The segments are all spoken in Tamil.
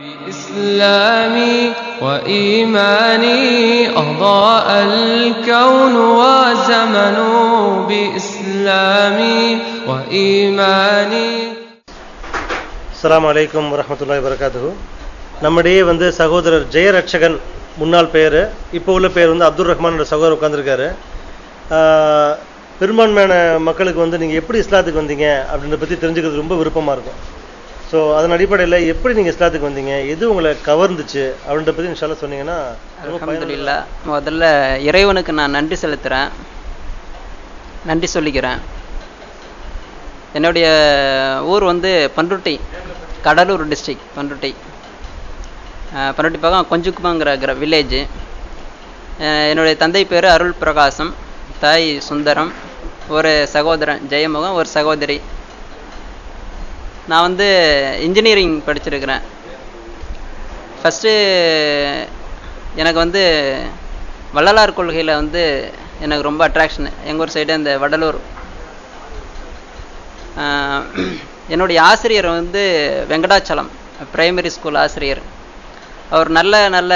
بإسلامي وإيماني أضاء الكون وزمن بإسلامي وإيماني அஸ்ஸலாமு அலைக்கும் வரஹ்மத்துல்லாஹி வரகாத்துஹு நம்மிடையே வந்து சகோதரர் ஜெயரட்சகன் முன்னாள் பெயர் இப்போ உள்ள பேர் வந்து அப்துல் ரஹ்மான் என்ற சகோதரர் உட்காந்துருக்காரு பெரும்பான்மையான மக்களுக்கு வந்து நீங்கள் எப்படி இஸ்லாத்துக்கு வந்தீங்க அப்படின்றத பற்றி தெரிஞ்சுக்கிறது ரொம்ப விருப்பமாக இருக்கும் ஸோ அதன் அடிப்படையில் எப்படி நீங்கள் இஸ்லாத்துக்கு வந்தீங்க? எது உங்களை கவர்ந்துச்சு? அப்படின்ற பற்றி இன்ஷால்லா சொன்னீங்கன்னா ரொம்ப முதல்ல இறைவனுக்கு நான் நன்றி செலுத்துகிறேன் நன்றி சொல்லிக்கிறேன். என்னுடைய ஊர் வந்து பண்ருட்டி கடலூர் டிஸ்ட்ரிக்ட் பண்ருட்டி. பண்ருட்டி பக்கம் கொஞ்சுக்குமாங்கிற வில்லேஜ் என்னுடைய தந்தை பேர் அருள் பிரகாசம் தாய் சுந்தரம் ஒரு சகோதரன் ஜெயமுகம் ஒரு சகோதரி. நான் வந்து இன்ஜினியரிங் படிச்சிருக்கிறேன். ஃபஸ்ட்டு எனக்கு வந்து வள்ளலார் கொள்கையில் வந்து எனக்கு ரொம்ப அட்ராக்ஷன் எங்கள் ஊர் சைடு இந்த வடலூர். என்னுடைய ஆசிரியர் வந்து வெங்கடாச்சலம் பிரைமரி ஸ்கூல் ஆசிரியர். அவர் நல்ல நல்ல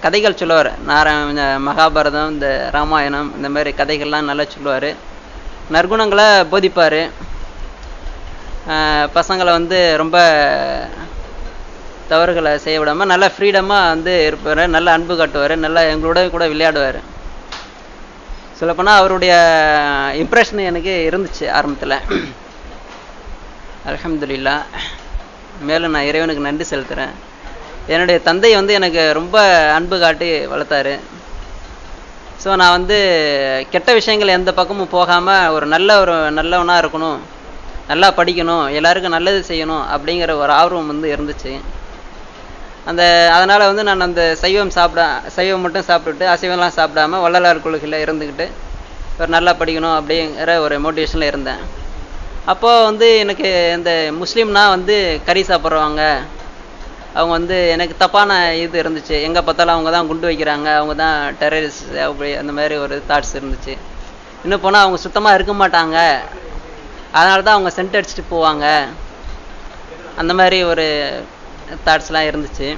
கதைகள் சொல்லுவார். நாராயண மகாபாரதம் இந்த ராமாயணம் இந்த மாதிரி கதைகள்லாம் நல்லா சொல்லுவார். நற்குணங்களை போதிப்பார். பசங்களை வந்து ரொம்ப தவறுகளை செய்ய விடாமல் நல்லா ஃப்ரீடமாக வந்து இருப்பார் நல்ல அன்பு காட்டுவார் நல்லா எங்களோட கூட விளையாடுவார். சொல்லப்போனால் அவருடைய இம்ப்ரெஷன் எனக்கு இருந்துச்சு ஆரம்பத்தில். அலமதுல்லா மேலும் நான் இறைவனுக்கு நன்றி செலுத்துகிறேன் என்னுடைய தந்தை வந்து எனக்கு ரொம்ப அன்பு காட்டி வளர்த்தாரு. ஸோ நான் வந்து கெட்ட விஷயங்கள் எந்த பக்கமும் போகாமல் ஒரு நல்ல ஒரு நல்லவனாக இருக்கணும். நல்லா படிக்கணும் எல்லாருக்கும் நல்லது செய்யணும் அப்படிங்கிற ஒரு ஆர்வம் வந்து இருந்துச்சு. அந்த அதனால் வந்து நான் அந்த சைவம் சாப்பிட சைவம் மட்டும் சாப்பிட்டுட்டு அசைவம்லாம் சாப்பிடாம வள்ளலார் கொள்கையில் இருந்துக்கிட்டு ஒரு நல்லா படிக்கணும் அப்படிங்கிற ஒரு மோட்டிவேஷனில் இருந்தேன். அப்போது வந்து எனக்கு இந்த முஸ்லீம்னா வந்து கறி சாப்பிட்றவங்க அவங்க வந்து எனக்கு தப்பான இது இருந்துச்சு. எங்கே பார்த்தாலும் அவங்க தான் குண்டு வைக்கிறாங்க அவங்க தான் டெரரிஸ்ட் அப்படி அந்த மாதிரி ஒரு தாட்ஸ் இருந்துச்சு. இன்னும் போனால் அவங்க சுத்தமாக இருக்க மாட்டாங்க அதனால தான் அவங்க சென்ட் அடிச்சுட்டு போவாங்க. அந்த மாதிரி ஒரு தாட்ஸ்லாம் இருந்துச்சு.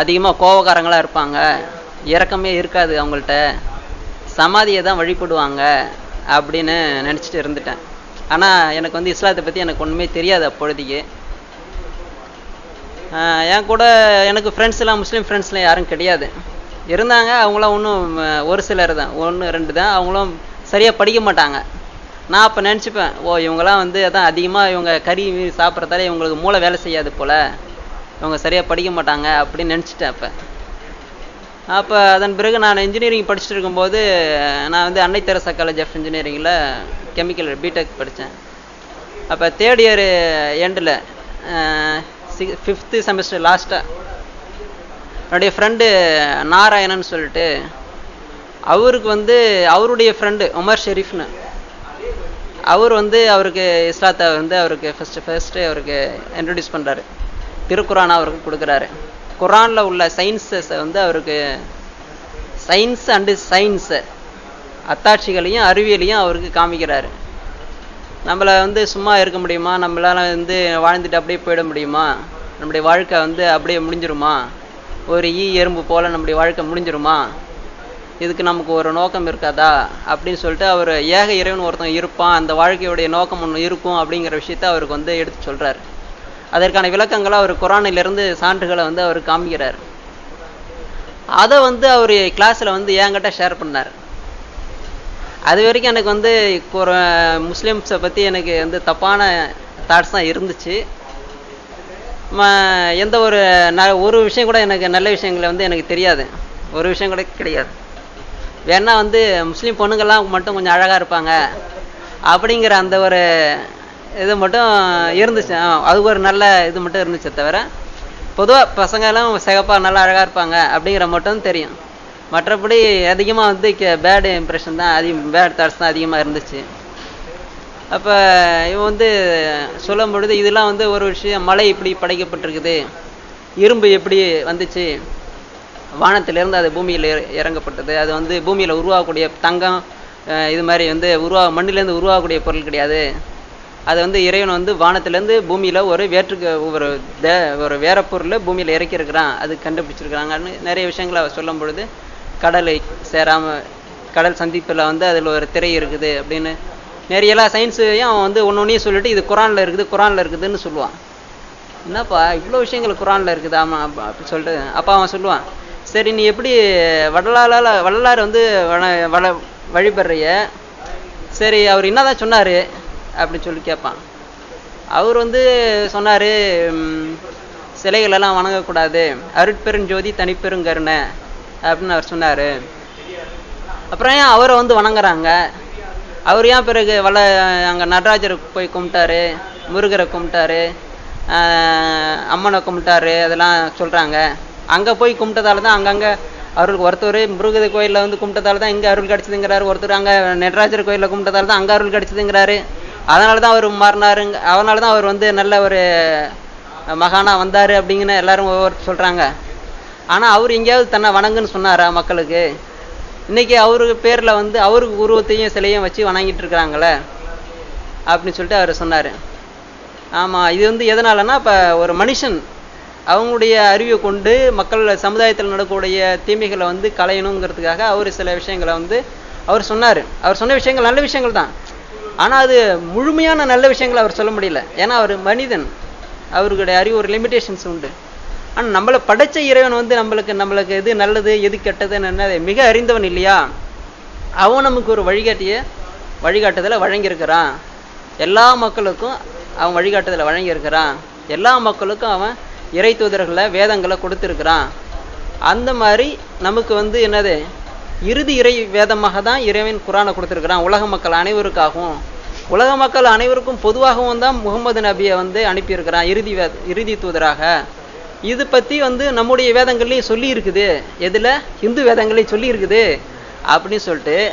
அதிகமாக கோவக்காரங்களாக இருப்பாங்க. இறக்கமே இருக்காது அவங்கள்ட்ட. சமாதியை தான் வழிபடுவாங்க அப்படின்னு நினச்சிட்டு இருந்துட்டேன். ஆனால் எனக்கு வந்து இஸ்லாத்தை பற்றி எனக்கு ஒன்றுமே தெரியாது அப்பொழுதைக்கு. என் கூட எனக்கு ஃப்ரெண்ட்ஸ்லாம் முஸ்லீம் ஃப்ரெண்ட்ஸ்லாம் யாரும் கிடையாது. இருந்தாங்க அவங்களாம் ஒன்றும் ஒரு சிலர் தான். ஒன்று ரெண்டு தான். அவங்களும் சரியாக படிக்க மாட்டாங்க. நான் அப்போ நினச்சிப்பேன் ஓ இவங்கெல்லாம் வந்து அதான் அதிகமாக இவங்க கறி சாப்பிட்றதால இவங்களுக்கு மூளை வேலை செய்யாது போல். இவங்க சரியாக படிக்க மாட்டாங்க அப்படின்னு நினச்சிட்டேன் அப்போ. அப்போ அதன் பிறகு நான் இன்ஜினியரிங் படிச்சுட்டு இருக்கும்போது நான் வந்து அன்னை தெரசா காலேஜ் ஆஃப் இன்ஜினியரிங்கில் கெமிக்கல் பிடெக் படித்தேன் அப்போ தேர்ட் இயர் எண்டில் சிக் ஃபிஃப்த்து செமஸ்டர் லாஸ்ட்டாக என்னுடைய ஃப்ரெண்டு நாராயணன் சொல்லிட்டு அவருக்கு வந்து அவருடைய ஃப்ரெண்டு உமர் ஷெரீஃப்னு அவர் வந்து அவருக்கு இஸ்லாத்தை வந்து அவருக்கு ஃபஸ்ட்டு ஃபஸ்ட்டு அவருக்கு இன்ட்ரடியூஸ் பண்ணுறாரு திருக்குறானை அவருக்கு கொடுக்குறாரு. குரானில் உள்ள சயின்ஸஸை வந்து அவருக்கு சயின்ஸ் அண்டு சயின்ஸை அத்தாட்சிகளையும் அறிவியலையும் அவருக்கு காமிக்கிறாரு. நம்மளை வந்து சும்மா இருக்க முடியுமா? நம்மளால வந்து வாழ்ந்துட்டு அப்படியே போயிட முடியுமா? நம்முடைய வாழ்க்கை வந்து அப்படியே முடிஞ்சிருமா? ஒரு ஈ எறும்பு போல் நம்முடைய வாழ்க்கை முடிஞ்சிருமா? இதுக்கு நமக்கு ஒரு நோக்கம் இருக்காதா? அப்படின்னு சொல்லிட்டு அவர் ஏக இறைவன் ஒருத்தன் இருப்பான் அந்த வாழ்க்கையுடைய நோக்கம் ஒன்று இருக்கும் அப்படிங்கிற விஷயத்த அவருக்கு வந்து எடுத்து சொல்கிறார் அதற்கான விளக்கங்களை அவர் குரானிலிருந்து சான்றுகளை வந்து அவர் காமிக்கிறார். அதை வந்து அவர் கிளாஸில் வந்து என்கிட்ட ஷேர் பண்ணார். அது வரைக்கும் எனக்கு வந்து ஒரு முஸ்லீம்ஸை பற்றி எனக்கு வந்து தப்பான தாட்ஸ் தான் இருந்துச்சு. ம- எந்த ஒரு ந ஒரு விஷயம் கூட எனக்கு நல்ல விஷயங்களை வந்து எனக்கு தெரியாது. ஒரு விஷயம் கூட கிடையாது. வேணா வந்து முஸ்லீம் பொண்ணுங்கள்லாம் மட்டும் கொஞ்சம் அழகாக இருப்பாங்க அப்படிங்கிற அந்த ஒரு இது மட்டும் இருந்துச்சு. அது ஒரு நல்ல இது மட்டும் இருந்துச்சு தவிர பொதுவாக பசங்கெல்லாம் சிகப்பாக நல்லா அழகாக இருப்பாங்க அப்படிங்கிற மட்டும் தெரியும். மற்றபடி அதிகமாக வந்து பேடு இம்ப்ரெஷன் தான் அதிகம் பேட் தாட்ஸ் தான் அதிகமாக இருந்துச்சு. அப்போ இவன் வந்து சொல்லும் பொழுது இதெல்லாம் வந்து ஒரு விஷயம் மழை இப்படி படைக்கப்பட்டிருக்குது இரும்பு எப்படி வந்துச்சு வானத்திலிருந்து அது பூமியில் இறங்கப்பட்டது. அது வந்து பூமியில் உருவாகக்கூடிய தங்கம் இது மாதிரி வந்து உருவா மண்ணிலேருந்து உருவாகக்கூடிய பொருள் கிடையாது. அது வந்து இறைவன் வந்து வானத்திலேருந்து பூமியில் ஒரு வேற்றுக்கு ஒரு தே ஒரு வேற பொருள் பூமியில் இறக்கியிருக்கிறான். அது கண்டுபிடிச்சிருக்கிறாங்கன்னு நிறைய விஷயங்களை அவர் சொல்லும் பொழுது கடலை சேராமல் கடல் சந்திப்பில் வந்து அதில் ஒரு திரை இருக்குது அப்படின்னு. நிறைய எல்லா சயின்ஸையும் அவன் வந்து ஒன்று ஒன்றையும் சொல்லிட்டு இது குரானில் இருக்குது குரானில் இருக்குதுன்னு சொல்லுவான். என்னப்பா இவ்வளோ விஷயங்கள் குரானில் இருக்குது ஆமாம் அப்படி சொல்லிட்டு அப்போ அவன் சொல்லுவான் சரி நீ எப்படி வள்ளலால வள்ளலார் வந்து வள வள வழிபடுறிய? சரி அவர் என்னதான் சொன்னார்? அப்படின்னு சொல்லி கேட்பான் அவர் வந்து சொன்னார் சிலைகளெல்லாம் வணங்கக்கூடாது. அருட்பெருஞ்சோதி தனிப்பெருங்கருணை. அப்படின்னு அவர் சொன்னார். அப்புறம் ஏன் அவரை வந்து வணங்குறாங்க? அவர் ஏன் பிறகு வள அங்கே நடராஜருக்கு போய் கும்பிட்டாரு? முருகரை கும்பிட்டாரு? அம்மனை கும்பிட்டாரு? அதெல்லாம் சொல்கிறாங்க அங்கே போய் கும்பிட்டதால தான் அங்கங்கே அவருக்கு ஒருத்தர் முருகர் கோயிலில் வந்து கும்பிட்டதால தான் இங்கே அருள் கிடச்சிதுங்கிறாரு. ஒருத்தர் அங்கே நடராஜர் கோயிலில் கும்பிட்டதால தான் அங்கே அருள் கிடச்சிதுங்கிறாரு. அதனால தான் அவர் மாறினாருங்க அதனால தான் அவர் வந்து நல்ல ஒரு மகானா வந்தார் அப்படிங்கன்னு எல்லாரும் ஒவ்வொரு சொல்கிறாங்க ஆனால் அவர் எங்கேயாவது தன்னை வணங்குன்னு சொன்னாரா மக்களுக்கு? இன்றைக்கி அவருக்கு பேரில் வந்து அவருக்கு உருவத்தையும் சிலையும் வச்சு வணங்கிட்டு இருக்கிறாங்களே அப்படின்னு சொல்லிட்டு அவர் சொன்னார். ஆமாம் இது வந்து எதனாலன்னா இப்போ ஒரு மனுஷன் அவங்களுடைய அறிவை கொண்டு மக்கள் சமுதாயத்தில் நடக்கக்கூடிய தீமைகளை வந்து களையணுங்கிறதுக்காக அவர் சில விஷயங்களை வந்து அவர் சொன்னார். அவர் சொன்ன விஷயங்கள் நல்ல விஷயங்கள் தான். ஆனால் அது முழுமையான நல்ல விஷயங்களை அவர் சொல்ல முடியல. ஏன்னா அவர் மனிதன். அவருடைய அறிவு ஒரு லிமிடேஷன்ஸ் உண்டு. ஆனால் நம்மளை படைத்த இறைவன் வந்து நம்மளுக்கு நம்மளுக்கு எது நல்லது எது கெட்டதுன்னு என்னது மிக அறிந்தவன் இல்லையா? அவன் நமக்கு ஒரு வழிகாட்டிய வழிகாட்டுதலை வழங்கியிருக்கிறான். எல்லா மக்களுக்கும் அவன் வழிகாட்டுதலை வழங்கியிருக்கிறான். எல்லா மக்களுக்கும் அவன் இறை தூதர்களை வேதங்களை கொடுத்துருக்குறான். அந்த மாதிரி நமக்கு வந்து என்னது? இறுதி இறை வேதமாக தான் இறைவன் குரானை கொடுத்துருக்குறான். உலக மக்கள் அனைவருக்காகவும். உலக மக்கள் அனைவருக்கும் பொதுவாகவும் தான் முகமது நபியை வந்து அனுப்பியிருக்கிறான் இறுதி வே இறுதி தூதராக. இது பற்றி வந்து நம்முடைய வேதங்கள்லேயும் சொல்லியிருக்குது. எதில்? இந்து வேதங்களையும் சொல்லியிருக்குது. அப்படின்னு சொல்லிட்டு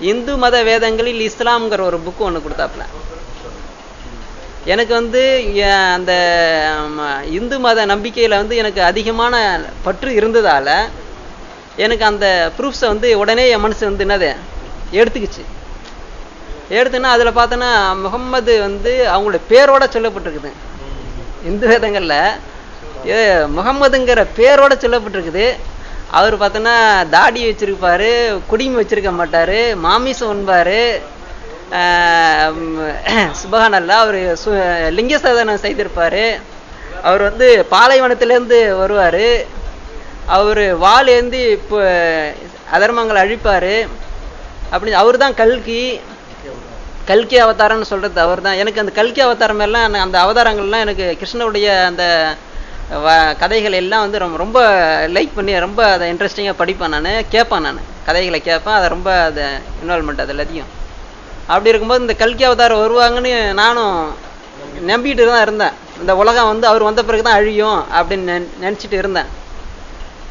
இந்து மத வேதங்களில் இஸ்லாம்ங்கிற ஒரு புக்கு ஒன்று கொடுத்தாப்புல. எனக்கு வந்து அந்த ம, இந்து மத நம்பிக்கையில் வந்து எனக்கு அதிகமான பற்று இருந்ததால் எனக்கு அந்த ப்ரூஃப்ஸை வந்து உடனே என் மனசு வந்து என்னது எடுத்துக்கிச்சு. எடுத்துன்னா அதில் பார்த்தோன்னா முகம்மது வந்து அவங்களோட பேரோட சொல்லப்பட்டிருக்குது. இந்து வேதங்களில் ஏ முகம்மதுங்கிற பேரோட சொல்லப்பட்டிருக்குது. அவர் பார்த்தோன்னா தாடி வச்சுருப்பார் குடிமை வச்சுருக்க மாட்டார் மாமிசம் உண்பார் சுபகானல்ல அவர் சு லிங்க சாதனம் செய்திருப்பார். அவர் வந்து பாலைவனத்திலேருந்து வருவார். அவர் வாள் ஏந்தி இப்போ அதர்மங்களை அழிப்பார். அப்படி அவர் தான் கல்கி. கல்கி அவதாரம்னு சொல்கிறது அவர் தான் எனக்கு அந்த கல்கி அவதாரம் எல்லாம் அந்த அவதாரங்கள்லாம் எனக்கு கிருஷ்ணனுடைய அந்த வ- கதைகள் எல்லாம் வந்து ரொம்ப ரொம்ப லைக் பண்ணி ரொம்ப அதை இன்ட்ரெஸ்டிங்காக படிப்பேன் நான். கேட்பேன் நான். கதைகளை கேட்பேன். அதை ரொம்ப அதை இன்வால்மெண்ட் அது எல்லாத்தையும் அப்படி இருக்கும்போது இந்த கல்கி அவதாரம் வருவாங்கன்னு நானும் நம்பிக்கிட்டு தான் இருந்தேன். இந்த உலகம் வந்து அவர் வந்த பிறகு தான் அழியும் அப்படின்னு நினச்சிட்டு இருந்தேன்.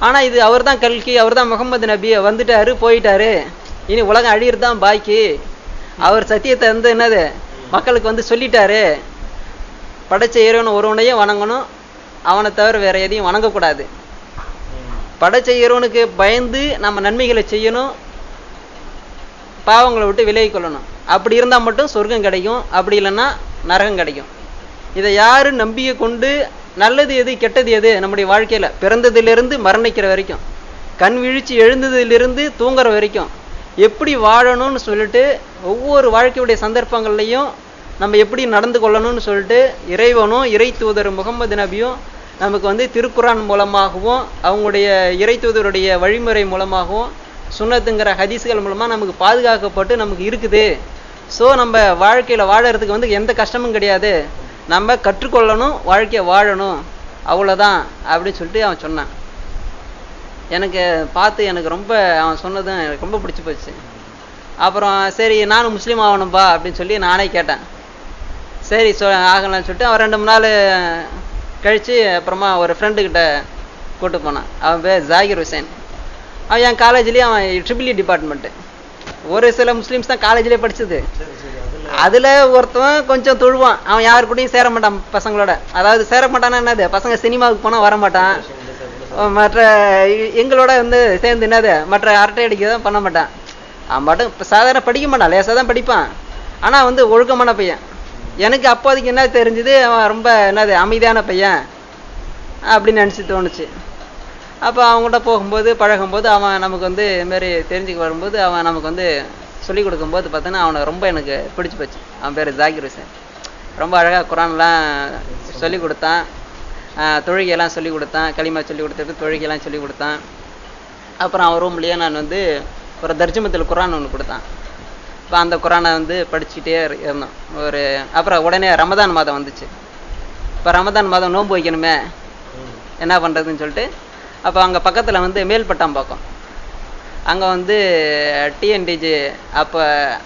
ஆனால் இது அவர் தான் கல்கி அவர் தான் முகமது நபி வந்துட்டாரு போயிட்டாரு. இனி உலகம் அழியிறது தான் பாக்கி. அவர் சத்தியத்தை வந்து என்னது? மக்களுக்கு வந்து சொல்லிட்டாரு. படைச்ச இறைவன் ஒருவனையும் வணங்கணும். அவனை தவிர வேற எதையும் வணங்கக்கூடாது. படைச்ச இறைவனுக்கு பயந்து நம்ம நன்மைகளை செய்யணும். பாவங்களை விட்டு விலகிக்கொள்ளணும் அப்படி இருந்தால் மட்டும் சொர்க்கம் கிடைக்கும் அப்படி இல்லைன்னா நரகம் கிடைக்கும். இதை யார் நம்பிக்கை கொண்டு நல்லது எது கெட்டது எது நம்முடைய வாழ்க்கையில்? பிறந்ததிலிருந்து மரணிக்கிற வரைக்கும். கண் விழிச்சு எழுந்ததிலிருந்து தூங்குற வரைக்கும். எப்படி வாழணும்னு சொல்லிட்டு ஒவ்வொரு வாழ்க்கையுடைய சந்தர்ப்பங்கள்லையும் நம்ம எப்படி நடந்து கொள்ளணும்னு சொல்லிட்டு இறைவனும் இறை தூதர் முகமது நபியும் நமக்கு வந்து திருக்குறான் மூலமாகவும் அவங்களுடைய இறை தூதருடைய வழிமுறை மூலமாகவும் சுண்ணத்துங்கிற ஹதீஸ்கள் மூலமாக நமக்கு பாதுகாக்கப்பட்டு நமக்கு இருக்குது. ஸோ நம்ம வாழ்க்கையில் வாழறதுக்கு வந்து எந்த கஷ்டமும் கிடையாது. நம்ம கற்றுக்கொள்ளணும் வாழ்க்கையை வாழணும். அவ்வளோதான் அப்படின்னு சொல்லிட்டு அவன் சொன்னான். எனக்கு பார்த்து எனக்கு ரொம்ப அவன் சொன்னதும் எனக்கு ரொம்ப பிடிச்சி போச்சு. அப்புறம் சரி நானும் முஸ்லீம் ஆகணும்பா அப்படின்னு சொல்லி நானே கேட்டேன். சரி சொ ஆகலாம்னு சொல்லிட்டு அவன் ரெண்டு மூணு நாள் கழித்து அப்புறமா ஒரு ஃப்ரெண்டுக்கிட்ட கூட்டு போனான். அவன் பேர் ஜாகிர் ஹுசேன். அவன் என் காலேஜ்லேயே அவன் ட்ரிபிள் டிபார்ட்மெண்ட்டு e ஒரு சில முஸ்லீம்ஸ் தான் காலேஜ்லேயே படிச்சது. அதில் ஒருத்தவன் கொஞ்சம் தொழுவான். அவன் யார் கூடயும் சேர மாட்டான் பசங்களோட. அதாவது சேர மாட்டான்னா என்னது? பசங்க சினிமாவுக்கு போனால் வர மாட்டான். மற்ற எங்களோட வந்து சேர்ந்து என்னது? மற்ற அரட்டை அடிக்க தான் பண்ண மாட்டான். அவன் பாட்டும் இப்போ சாதாரண படிக்க மாட்டான். லேசாக தான் படிப்பான். ஆனால் வந்து ஒழுக்கமான பையன். எனக்கு அப்போதைக்கு என்ன தெரிஞ்சது? அவன் ரொம்ப என்னது? அமைதியான பையன். அப்படின்னு நினச்சி தோணுச்சு. அப்போ அவங்கள்ட்ட போகும்போது பழகும்போது அவன் நமக்கு வந்து இதுமாரி தெரிஞ்சுக்க வரும்போது அவன் நமக்கு வந்து சொல்லிக் கொடுக்கும்போது பார்த்தோன்னா அவனை ரொம்ப எனக்கு பிடிச்சி போச்சு. அவன் பேர் ஜாகிர் ஹுசேன். ரொம்ப அழகாக குரான்லாம் சொல்லிக் கொடுத்தான். தொழுகையெல்லாம் சொல்லிக் கொடுத்தான். களிமா சொல்லிக் கொடுத்துட்டு தொழுகையெல்லாம் சொல்லிக் கொடுத்தான். அப்புறம் அவன் ரூம்லேயே நான் வந்து ஒரு தர்ஜமத்தில் குரான் ஒன்று கொடுத்தான். இப்போ அந்த குரானை வந்து படிச்சுட்டே இருந்தோம். ஒரு அப்புறம் உடனே ரமதான் மாதம் வந்துச்சு. இப்போ ரமதான் மாதம் நோன்பு வைக்கணுமே. என்ன பண்ணுறதுன்னு சொல்லிட்டு அப்போ அங்கே பக்கத்தில் வந்து மேல்பட்டாம்பாக்கம். அங்கே வந்து டிஎன்டிஜி அப்போ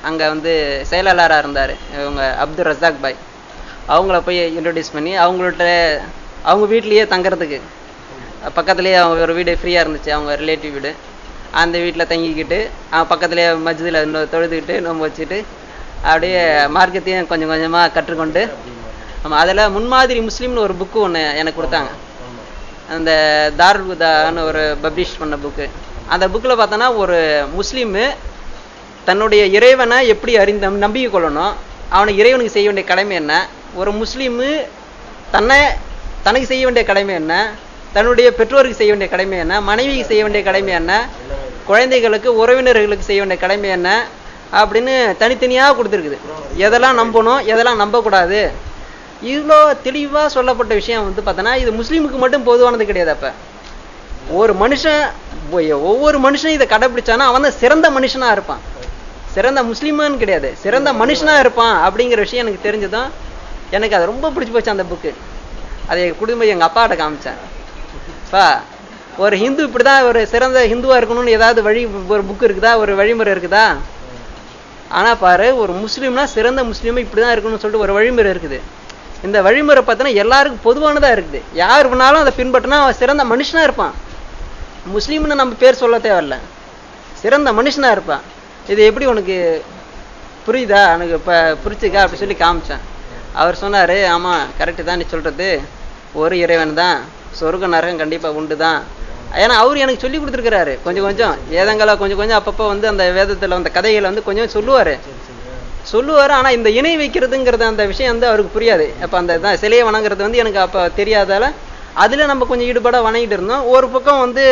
அங்கே வந்து செயலாளராக இருந்தார் இவங்க அப்துல் ரசாக் பாய். அவங்கள போய் இன்ட்ரடியூஸ் பண்ணி அவங்கள்ட்ட அவங்க வீட்லேயே தங்குறதுக்கு. பக்கத்துலேயே அவங்க ஒரு வீடு ஃப்ரீயாக இருந்துச்சு அவங்க ரிலேட்டிவ் வீடு. அந்த வீட்டில் தங்கிக்கிட்டு அவன் பக்கத்துலேயே மஸ்ஜிதில் இன்னும் தொழுதுக்கிட்டு நோம்பு வச்சுட்டு அப்படியே மார்க்கத்தையும் கொஞ்சம் கொஞ்சமாக கற்றுக்கொண்டு ஆமாம் அதில் முன்மாதிரி முஸ்லீம்னு ஒரு புக்கு ஒன்று எனக்கு கொடுத்தாங்க. அந்த தாருல் ஒரு பப்ளிஷ் பண்ண புக்கு அந்த புக்கில் பார்த்தோன்னா ஒரு முஸ்லீமு தன்னுடைய இறைவனை எப்படி அறிந்த நம்பிக்கை கொள்ளணும் அவனை இறைவனுக்கு செய்ய வேண்டிய கடமை என்ன? ஒரு முஸ்லீமு தன்னை தனக்கு செய்ய வேண்டிய கடமை என்ன? தன்னுடைய பெற்றோருக்கு செய்ய வேண்டிய கடமை என்ன? மனைவிக்கு செய்ய வேண்டிய கடமை என்ன? குழந்தைகளுக்கு உறவினர்களுக்கு செய்ய வேண்டிய கடமை என்ன? அப்படின்னு தனித்தனியாக கொடுத்துருக்குது. எதெல்லாம் நம்பணும் எதெல்லாம் நம்பக்கூடாது? இவ்வளோ தெளிவாக சொல்லப்பட்ட விஷயம் வந்து பார்த்தோன்னா இது முஸ்லீமுக்கு மட்டும் பொதுவானது கிடையாது அப்போ. ஒரு மனுஷன் ஒவ்வொரு மனுஷனும் இதை கடைப்பிடிச்சானா அவன் தான் சிறந்த மனுஷனாக இருப்பான். சிறந்த முஸ்லீமான்னு கிடையாது. சிறந்த மனுஷனாக இருப்பான் அப்படிங்கிற விஷயம் எனக்கு தெரிஞ்சதும் எனக்கு அது ரொம்ப பிடிச்சி போச்சு அந்த புக்கு அதை குடும்பம் எங்கள் அப்பாட்ட காமிச்சேன். பா ஒரு ஹிந்து இப்படி தான் ஒரு சிறந்த ஹிந்துவாக இருக்கணும்னு ஏதாவது வழி ஒரு புக் இருக்குதா? ஒரு வழிமுறை இருக்குதா? ஆனால் பாரு ஒரு முஸ்லீம்னா சிறந்த முஸ்லீமும் இப்படி தான் இருக்கணும்னு சொல்லிட்டு ஒரு வழிமுறை இருக்குது. இந்த வழிமுறை பார்த்தோன்னா எல்லாருக்கும் பொதுவானதாக இருக்குது. யார் வேணாலும் அதை பின்பற்றினா அவன் சிறந்த மனுஷனாக இருப்பான். முஸ்லீம்னு நம்ம பேர் சொல்ல தேவையில்ல. சிறந்த மனுஷனாக இருப்பான். இது எப்படி உனக்கு புரியுதா? எனக்கு இப்போ புரிச்சுக்கா அப்படி சொல்லி காமிச்சேன். அவர் சொன்னார் ஆமாம் கரெக்டு தான் நீ சொல்கிறது ஒரு இறைவன் தான். சொர்க்க நரகம் கண்டிப்பாக உண்டு தான். ஏன்னா அவர் எனக்கு சொல்லி கொடுத்துருக்கிறாரு. கொஞ்சம் கொஞ்சம். வேதங்களை கொஞ்சம் கொஞ்சம் அப்பப்போ வந்து அந்த வேதத்தில் அந்த கதைகளை வந்து கொஞ்சம் சொல்லுவார். சொல்லுவார் ஆனால் இந்த இணை வைக்கிறதுங்கிறது அந்த விஷயம் வந்து அவருக்கு புரியாது. அப்போ அந்த இதான் சிலையை வணங்குறது வந்து எனக்கு அப்போ தெரியாதால அதில் நம்ம கொஞ்சம் ஈடுபாடா வணங்கிட்டு இருந்தோம். ஒரு பக்கம் வந்து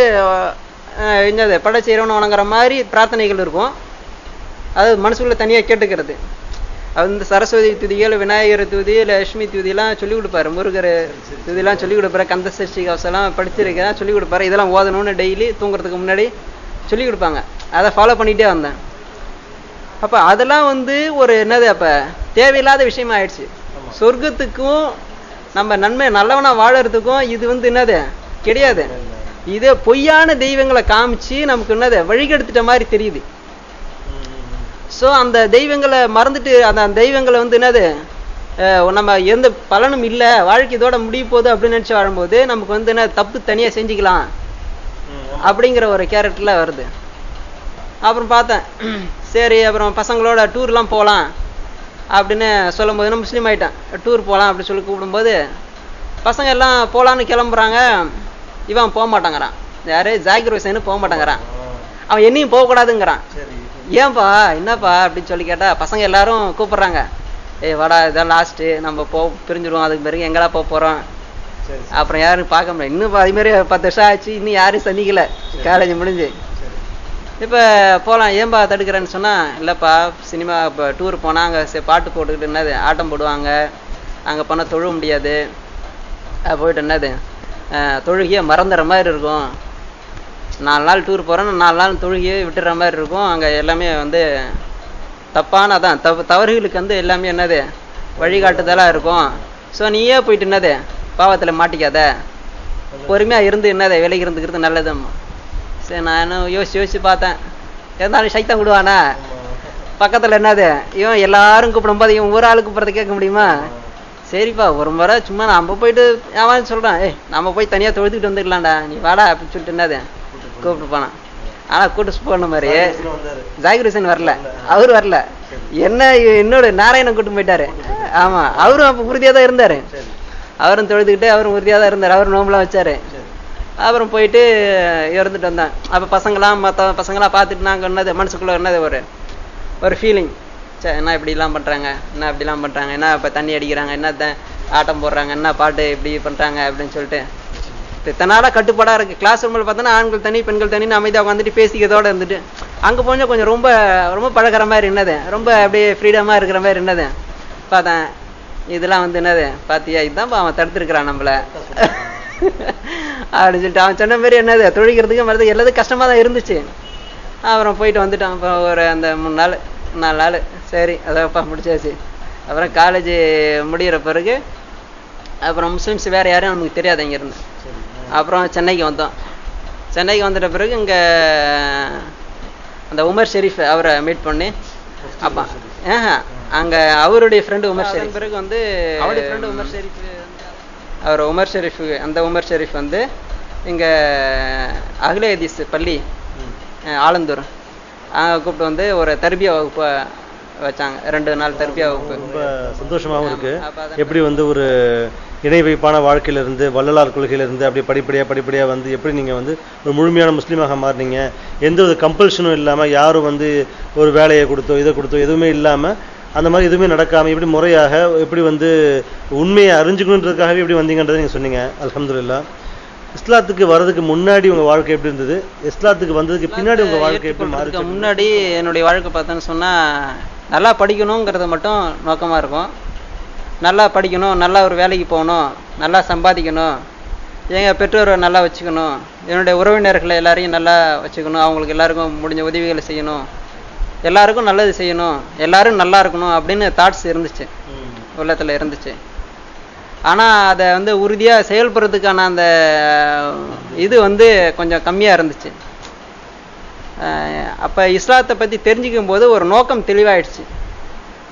என்னது படை செய்கிறவனை வணங்குற மாதிரி பிரார்த்தனைகள் இருக்கும். அது மனசுக்குள்ள தனியாக கேட்டுக்கிறது. அது வந்து சரஸ்வதி துதிகள் விநாயகர் துதி லட்சுமி துதியெல்லாம் சொல்லிக் கொடுப்பாரு. முருகர் துதியெல்லாம் சொல்லி கொடுப்பாரு. கந்த சஷ்டி கவசம்லாம் படிச்சிருக்கேன் சொல்லிக் கொடுப்பாரு. இதெல்லாம் ஓதணும்னு டெய்லி தூங்குறதுக்கு முன்னாடி சொல்லிக் கொடுப்பாங்க. அதை ஃபாலோ பண்ணிகிட்டே வந்தேன். அப்ப அதெல்லாம் வந்து ஒரு என்னது அப்ப தேவையில்லாத விஷயமா ஆயிடுச்சு. சொர்க்கத்துக்கும் நம்ம நன்மை நல்லவனா வாழறதுக்கும் இது வந்து என்னது? கிடையாது. இது பொய்யான தெய்வங்களை காமிச்சு நமக்கு என்னது? வழிகெடுத்துட்ட மாதிரி தெரியுது. ஸோ அந்த தெய்வங்களை மறந்துட்டு அந்த தெய்வங்களை வந்து என்னது? நம்ம எந்த பலனும் இல்லை வாழ்க்கை இதோட முடிய போகுது அப்படின்னு நினைச்சு வாழும்போது நமக்கு வந்து என்ன தப்பு தனியா செஞ்சுக்கலாம். அப்படிங்கிற ஒரு கேரக்டர்ல வருது. அப்புறம் பார்த்தேன் சரி அப்புறம் பசங்களோட டூர்லாம் போகலாம் அப்படின்னு சொல்லும்போது நான் முஸ்லீம் ஆயிட்டேன். டூர் போகலாம் அப்படின்னு சொல்லி கூப்பிடும்போது பசங்க எல்லாம் போகலான்னு கிளம்புறாங்க. இவன் போக மாட்டேங்கிறான். யாரு? ஜாகிர் ஹுசேனு போக மாட்டேங்கிறான். அவன் என்னையும் போகக்கூடாதுங்கிறான் ஏன்பா என்னப்பா அப்படின்னு சொல்லி கேட்டா பசங்க எல்லாரும் கூப்பிடுறாங்க. ஏய் வாடா இதான் லாஸ்ட்டு நம்ம போ பிரிஞ்சிருவோம். அதுக்கு பிறகு எங்கடா போக சரி அப்புறம் யாரும் பார்க்க முடியல. இன்னும் அதே மாதிரி பத்து வருஷம் ஆச்சு. இன்னும் யாரும் சந்திக்கல. காலேஜ் முடிஞ்சு. இப்போ போகலாம் ஏன்பா தடுக்கிறேன்னு சொன்னால் இல்லைப்பா சினிமா இப்போ டூர் போனால் அங்கே பாட்டு போட்டுக்கிட்டு என்னது ஆட்டம் போடுவாங்க அங்கே போனால் தொழ முடியாது போயிட்டு என்னது தொழுகியே தொழுகையை மறந்துடுற மாதிரி இருக்கும். நாலு நாள் டூர் போகிறோன்னா நாலு நாள் தொழுகையை விட்டுற மாதிரி இருக்கும். அங்கே எல்லாமே வந்து தப்பான அதான் தவ தவறுகளுக்கு வந்து எல்லாமே என்னது வழிகாட்டுதலாக இருக்கும். ஸோ நீயே போயிட்டு என்னது பாவத்தில் மாட்டிக்காத. பொறுமையாக இருந்து என்னது விலகி இருந்துக்கிறது நல்லதும்மா. சரி நான் யோசிச்சு யோசிச்சு பார்த்தேன். இருந்தாலும் சைத்தம் விடுவானா? பக்கத்தில் என்னது? இவன் எல்லாரும் கூப்பிடும்போது இவன் ஒரு ஆளு கூப்பிட்றத கேட்க முடியுமா? சரிப்பா ஒரு முறை சும்மா நம்ம போயிட்டு அவன் சொல்கிறான் ஏய் நம்ம போய் தனியாக தொழுதுகிட்டு வந்துக்கலாம்டா நீ வாடா அப்படின்னு சொல்லிட்டு என்னது? கூப்பிட்டு போனான். ஆனால் கூட்டு போன மாதிரி சாகிர் ஜாகிர் ஹுசேன் வரல அவர் வரல. என்ன என்னோட நாராயணன் கூட்டு போயிட்டாரு. ஆமாம் அவரும் அப்போ உறுதியாக தான் இருந்தார். அவரும் தொழுதுகிட்டு அவரும் உறுதியாக தான் இருந்தார். அவரும் நோம்புலாம் வச்சாரு. அப்புறம் போயிட்டு இறந்துட்டு வந்தேன். அப்போ பசங்களாம் மற்ற பசங்களாம் பார்த்துட்டு நாங்கள் என்னது மனசுக்குள்ளே என்னது ஒரு ஒரு ஃபீலிங் சே என்ன இப்படிலாம் பண்ணுறாங்க என்ன இப்படிலாம் பண்ணுறாங்க என்ன இப்போ தண்ணி அடிக்கிறாங்க? என்ன த ஆட்டம் போடுறாங்க? என்ன பாட்டு இப்படி பண்ணுறாங்க அப்படின்னு சொல்லிட்டு. இத்தனை கட்டுப்பாடாக இருக்குது கிளாஸ் ரூமில் பார்த்தோன்னா ஆண்கள் தனி பெண்கள் தனின்னு அமைதியாக உட்காந்துட்டு பேசிக்கிறதோட இருந்துட்டு அங்கே போனால் கொஞ்சம் ரொம்ப ரொம்ப பழகிற மாதிரி என்னது? ரொம்ப அப்படியே ஃப்ரீடமாக இருக்கிற மாதிரி என்னது? பார்த்தேன். இதெல்லாம் வந்து என்னது? பார்த்தியா இதுதான் அவன் தடுத்துருக்கிறான் நம்மளை. அப்படின்னு சொல்லிட்டு அவன் சொன்ன மாதிரி என்னது தொழிக்கிறதுக்கு மருந்து எல்லாத்துக்கும் கஷ்டமாக தான் இருந்துச்சு. அப்புறம் போயிட்டு வந்துட்டான் இப்போ ஒரு அந்த மூணு நாள் நாலு நாள். சரி அதான்ப்பா முடிச்சாச்சு. அப்புறம் காலேஜ் முடிகிற பிறகு அப்புறம் முஸ்லீம்ஸ் வேறு யாரும் நமக்கு தெரியாது இங்கேருந்து அப்புறம் சென்னைக்கு வந்தோம். சென்னைக்கு வந்துட்ட பிறகு இங்கே அந்த உமர் ஷெரீஃப் அவரை மீட் பண்ணி அப்பா ஏஹா அங்கே அவருடைய ஃப்ரெண்டு உமர் ஷெரீஃப். பிறகு வந்து அவருடைய ஃப்ரெண்டு உமர் ஷெரீஃப். அவர் உமர் ஷெரீஃப் அந்த உமர் ஷெரீஃப் வந்து இங்கே அகில ஹதீஸ் பள்ளி ஆலந்தூர். அங்கே கூப்பிட்டு வந்து ஒரு தர்பியா வகுப்பு வச்சாங்க. ரெண்டு நாள் தர்பியா வகுப்பு. ரொம்ப சந்தோஷமாகவும் இருக்கு. அப்ப அதான். எப்படி வந்து ஒரு இணை வைப்பான வாழ்க்கையிலிருந்து வள்ளலார் கொள்கையிலிருந்து அப்படி படிப்படியாக படிப்படியாக வந்து எப்படி நீங்கள் வந்து ஒரு முழுமையான முஸ்லீமாக மாறினீங்க? எந்த ஒரு கம்பல்ஷனும் இல்லாமல் யாரும் வந்து ஒரு வேலையை கொடுத்தோ இதை கொடுத்தோ எதுவுமே இல்லாமல் அந்த மாதிரி எதுவுமே நடக்காமல் எப்படி முறையாக எப்படி வந்து உண்மையை அறிஞ்சுக்கணுன்றதுக்காகவே எப்படி வந்தீங்கன்றதை நீங்கள் சொன்னீங்க. அல்ஹம்துலில்லாஹ் இஸ்லாத்துக்கு வர்றதுக்கு முன்னாடி உங்கள் வாழ்க்கை எப்படி இருந்தது? இஸ்லாத்துக்கு வந்ததுக்கு பின்னாடி உங்கள் வாழ்க்கை எப்படி மாறிச்சு? முன்னாடி என்னுடைய வாழ்க்கை பார்த்தோன்னு சொன்னா நல்லா படிக்கணுங்கிறது மட்டும் நோக்கமா இருக்கும். நல்லா படிக்கணும் நல்லா ஒரு வேலைக்கு போகணும் நல்லா சம்பாதிக்கணும் எங்கள் பெற்றோரை நல்லா வச்சுக்கணும் என்னுடைய உறவினர்களை எல்லாரையும் நல்லா வச்சுக்கணும் அவங்களுக்கு எல்லாருக்கும் முடிஞ்ச உதவிகளை செய்யணும் எல்லாருக்கும் நல்லது செய்யணும் எல்லாரும் நல்லா இருக்கணும் அப்படின்னு தாட்ஸ் இருந்துச்சு. உள்ளத்தில் இருந்துச்சு. ஆனால் அதை வந்து உறுதியாக செயல்படுறதுக்கான அந்த இது வந்து கொஞ்சம் கம்மியாக இருந்துச்சு. அப்போ இஸ்லாத்தை பற்றி தெரிஞ்சுக்கும் போது ஒரு நோக்கம் தெளிவாயிடுச்சு.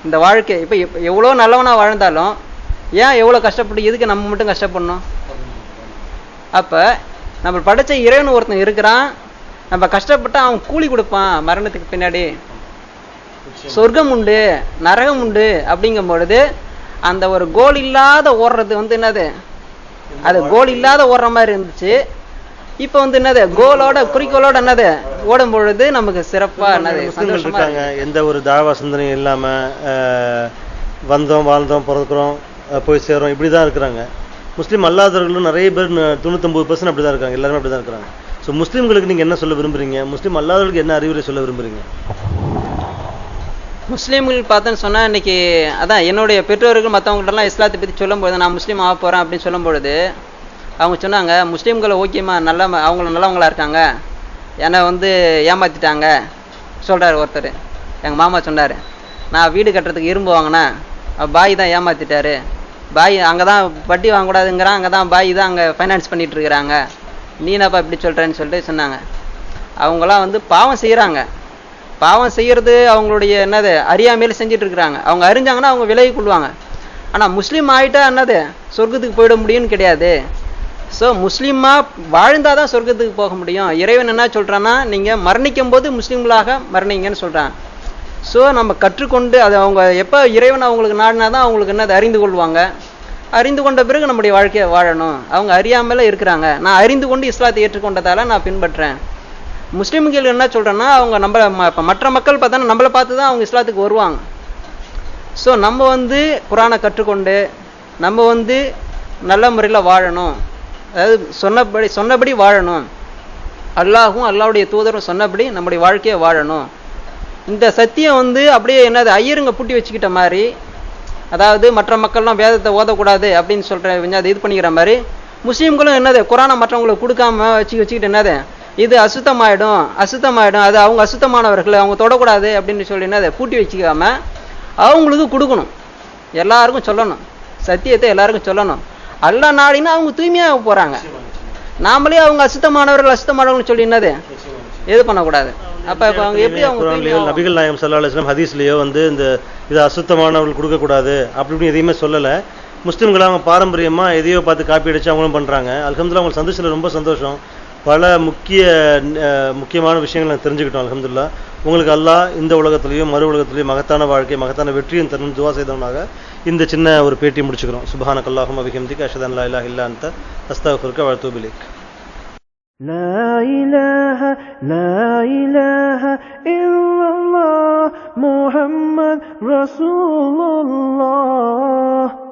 இந்த வாழ்க்கை இப்போ எவ்வளோ நல்லவனா வாழ்ந்தாலும் ஏன் எவ்வளோ கஷ்டப்பட்டு எதுக்கு நம்ம மட்டும் கஷ்டப்படணும்? அப்போ நம்ம படைச்ச இறைவன் ஒருத்தன் இருக்கிறான். நம்ம கஷ்டப்பட்டா அவன் கூலி கொடுப்பான் மரணத்துக்கு பின்னாடி. சொர்க்கம் உண்டு நரகம் உண்டு அப்படிங்கும் பொழுது அந்த ஒரு கோல் இல்லாத ஓடுறது வந்து என்னது? அது கோல் இல்லாத ஓடுற மாதிரி இருந்துச்சு. இப்போ வந்து என்னது? கோலோட குறிக்கோளோட என்னது? ஓடும் பொழுது நமக்கு சிறப்பா என்னது? இருக்காங்க. எந்த ஒரு தாவா சிந்தனையும் இல்லாம அஹ், வந்தோம் வாழ்ந்தோம் பிறக்கிறோம் போய் சேர்றோம் இப்படி தான் இருக்கிறாங்க. முஸ்லீம் அல்லாதவர்களும் நிறைய பேர் தொண்ணூத்தொம்பது பர்சன்ட் அப்படி தான் இருக்காங்க. எல்லாருமே அப்படி தான் இருக்கிறாங்க. ஸோ முஸ்லீம்களுக்கு நீங்க என்ன சொல்ல விரும்புறீங்க? முஸ்லீம் அல்லாதவர்களுக்கு என்ன அறிவுரை சொல்ல விரும்புறீங்க? முஸ்லீம்கள் பார்த்தோன்னு சொன்னால் இன்றைக்கி அதான் என்னுடைய பெற்றோர்கள் மற்றவங்கள்ட்டலாம் இஸ்லாத்தை பற்றி சொல்லும்போது நான் முஸ்லீம் ஆக போகிறேன் அப்படின்னு சொல்லும்பொழுது அவங்க சொன்னாங்க முஸ்லீம்களை ஓகேம்மா நல்ல அவங்கள நல்லவங்களா இருக்காங்க. என்னை வந்து ஏமாற்றிட்டாங்க சொல்கிறார் ஒருத்தர். எங்கள் மாமா சொன்னார் நான் வீடு கட்டுறதுக்கு இரும்பு வாங்கினேன். பாய் தான் ஏமாற்றிட்டாரு பாய் அங்கே தான் வட்டி வாங்கக்கூடாதுங்கிறான். அங்கே தான் பாய் தான் அங்கே ஃபைனான்ஸ் பண்ணிகிட்ருக்குறாங்க இருக்கிறாங்க. நீ என்னப்பா இப்படி சொல்கிறேன்னு சொல்லிட்டு சொன்னாங்க. அவங்களாம் வந்து பாவம் செய்கிறாங்க பாவம் செய்கிறது அவங்களுடைய என்னது அறியாமையில் செஞ்சுட்டு இருக்கிறாங்க அவங்க அறிஞ்சாங்கன்னா அவங்க விலகி கொள்வாங்க. ஆனால் முஸ்லீம் ஆகிட்டா என்னது சொர்க்கத்துக்கு போயிட முடியும்னு கிடையாது. ஸோ முஸ்லீமாக வாழ்ந்தால் தான் சொர்க்கத்துக்கு போக முடியும். இறைவன் என்ன சொல்கிறான்னா நீங்கள் மரணிக்கும் போது முஸ்லீம்களாக மரணிங்கன்னு சொல்கிறான் ஸோ நம்ம கற்றுக்கொண்டு அது அவங்க எப்போ இறைவன் அவங்களுக்கு நாடினா தான் அவங்களுக்கு என்னது அறிந்து கொள்வாங்க. அறிந்து கொண்ட பிறகு நம்முடைய வாழ்க்கையை வாழணும். அவங்க அறியாமலே இருக்கிறாங்க. நான் அறிந்து கொண்டு இஸ்லாத்தை ஏற்றுக்கொண்டதால் நான் பின்பற்றேன். முஸ்லீம்கள் என்ன சொல்கிறேன்னா அவங்க நம்ம ம- மற்ற மக்கள் பார்த்தோன்னா நம்மளை பார்த்து தான் அவங்க இஸ்லாத்துக்கு வருவாங்க. ஸோ நம்ம வந்து குரானை கற்றுக்கொண்டு நம்ம வந்து நல்ல முறையில் வாழணும். அதாவது சொன்னபடி சொன்னபடி வாழணும். அல்லாஹும் அல்லாவுடைய தூதரும் சொன்னபடி நம்முடைய வாழ்க்கையை வாழணும். இந்த சத்தியம் வந்து அப்படியே என்னது ஐயருங்க பூட்டி வச்சுக்கிட்ட மாதிரி அதாவது மற்ற மக்கள்லாம் வேதத்தை ஓதக்கூடாது அப்படின்னு சொல்கிற அது இது பண்ணிக்கிற மாதிரி முஸ்லீம்களும் என்னது குரானை மற்றவங்களுக்கு கொடுக்காம வச்சு வச்சுக்கிட்டு என்னது இது அசுத்தமாயிடும் அசுத்தமாயிடும். அது அவங்க அசுத்தமானவர்கள் அவங்க தொடக்கூடாது அப்படின்னு சொல்லி என்னது பூட்டி வச்சுக்காம அவங்களுக்கு கொடுக்கணும். எல்லாருக்கும் சொல்லணும். சத்தியத்தை எல்லாருக்கும் சொல்லணும். அல்ல நாடினா அவங்க தூய்மையாக போறாங்க. நாமளே அவங்க அசுத்தமானவர்கள் அசுத்தமானவர்கள் சொல்லி என்னது? இது பண்ணக்கூடாது? அப்ப இப்ப அவங்க எப்படி அவங்க நபிகள் நாயம் சல்லா ஹதீஸ்லயோ வந்து இந்த இது அசுத்தமானவர்கள் கொடுக்கக்கூடாது அப்படி எதையுமே சொல்லலை. முஸ்லீம்கள் அவங்க பாரம்பரியமா எதையோ பார்த்து காப்பி அடிச்சு அவங்களும் பண்றாங்க. அல்ஹம்துலில்லாஹ் அவங்க சந்தோஷத்தில் ரொம்ப சந்தோஷம். பல முக்கிய அஹ், முக்கியமான விஷயங்களை நாங்க தெரிஞ்சுக்கிட்டோம் அல்ஹம்துலில்லாஹ் உங்களுக்கு அல்லாஹ் இந்த உலகத்திலையும் மறு உலகத்திலையும் மகத்தான வாழ்க்கை மகத்தான வெற்றியும் தரணும் துவா செய்தவனாக இந்த சின்ன ஒரு பேட்டி முடிச்சுக்கிறோம் சுபஹானக்கல்லாஹும் அபிஹம்திக்கு அஷதன் லா இல்லாஹ் இல்லா அந்த அஸ்தாஃபுர்க வாழ்த்தூபிலிக் لا إله لا إله إلا الله محمد رسول الله